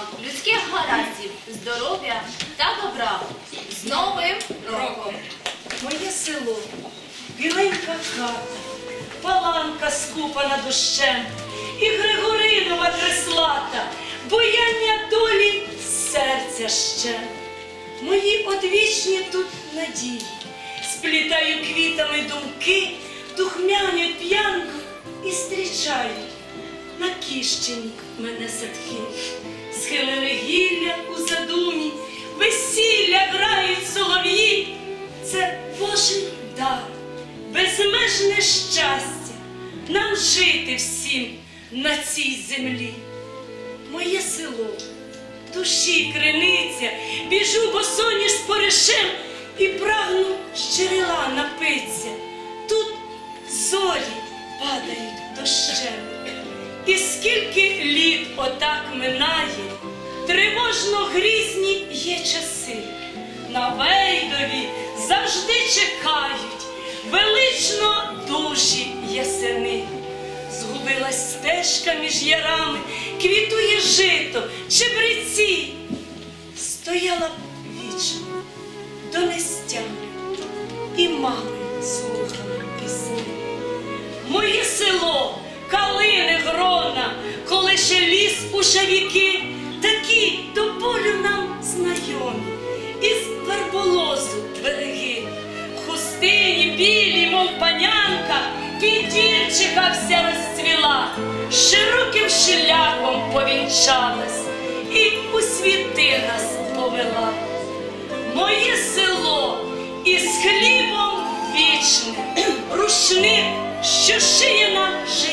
вам людських гараздів, здоров'я та добра. З Новим роком! Моє село, біленька хата, паланка скупана дощем, і Григоринова креслата, бояння долі серця ще. Мої одвічні тут надії, сплітаю квітами думки, духмяню п'янку і зустрічають на кіщині мене садки. Схилили гілля у задумі, весілля грають солов'ї. Це Божий дар, безмежне щастя, нам жити всім на цій землі. Моє село, душі криниця, біжу босоніж з поришем і прагну з джерела напиться. Тут зорі падають дощем. І скільки літ отак минає, тривожно грізні є часи. На Вейдові завжди чекають, велично душі ясени. Згубилась стежка між ярами, квітує жито, чебреці. Стояла вічно до нестями і мами калини коли ще ліс у шавіки, такі до болю нам знайомі, із верболозу береги, хустині білі, мов панянка, підірчиха вся розцвіла, широким шляхом повінчалась і у світи нас повела. Моє село із хлібом вічним, рушник, що шиє нам життя.